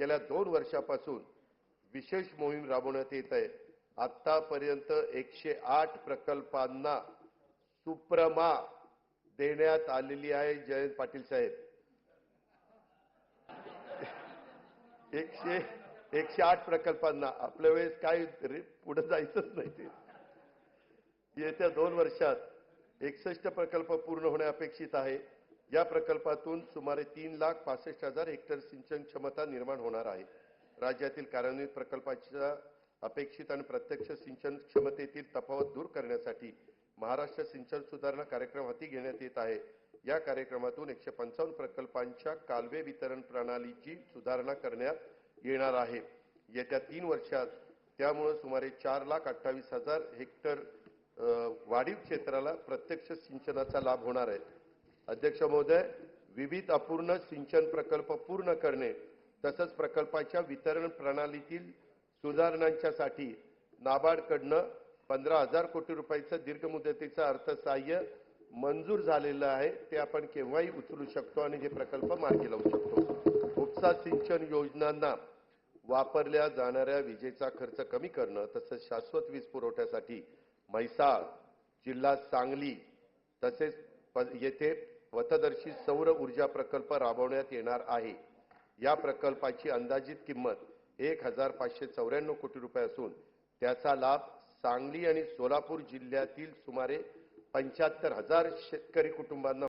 गेल्या दोन वर्षापासून विशेष मोहीम राबवण्यात येत आहे. आतापर्यंत एकशे आठ प्रकल्पांना सुप्रमा देण्यात आलेली आहे जयंत पाटील साहेब. एकशे एकशे आठ प्रकल्पांना आपल्या वेळेस काय पुढे जायचंच नाही ते. येत्या दोन वर्षात एकसष्ट प्रकल्प पूर्ण होणे अपेक्षित आहे. या प्रकल्पातून सुमारे तीन लाख पासष्ट हजार हेक्टर सिंचन क्षमता निर्माण होणार आहे. राज्यातील कार्यान्वित प्रकल्पाच्या अपेक्षित आणि प्रत्यक्ष सिंचन क्षमतेतील तफावत दूर करण्यासाठी महाराष्ट्र सिंचन सुधारणा कार्यक्रम हाती घेण्यात येत आहे. या कार्यक्रमातून एकशे पंचावन्न प्रकल्पांच्या कालवे वितरण प्रणालीची सुधारणा करण्यात येणार आहे. येत्या तीन वर्षात त्यामुळे सुमारे चार लाख अठ्ठावीस हजार हेक्टर वाढीव क्षेत्राला प्रत्यक्ष सिंचनाचा लाभ होणार आहे. अध्यक्ष महोदय विविध अपूर्ण सिंचन प्रकल्प पूर्ण करणे तसंच प्रकल्पाच्या वितरण प्रणालीतील सुधारणांच्यासाठी नाबार्डकडनं पंधरा हजार कोटी रुपयाचं दीर्घ मुदतीचं अर्थसहाय्य मंजूर झालेलं आहे. ते आपण केव्हाही उचलू शकतो आणि हे प्रकल्प मार्गी लावू शकतो. उपसा सिंचन योजनांना वापरल्या जाणाऱ्या विजेचा खर्च कमी करणं तसंच शाश्वत वीज पुरवठ्यासाठी म्हैसाळ जिल्हा सांगली तसेच येथे पथदर्शी सौर ऊर्जा प्रकल्प राबवण्यात येणार आहे. या प्रकल्पाची अंदाजित किंमत एक हजार पाचशे चौऱ्याण्णव कोटी रुपये असून त्याचा लाभ सांगली आणि सोलापूर जिल्ह्यातील सुमारे पंच्याहत्तर हजार शेतकरी कुटुंबांना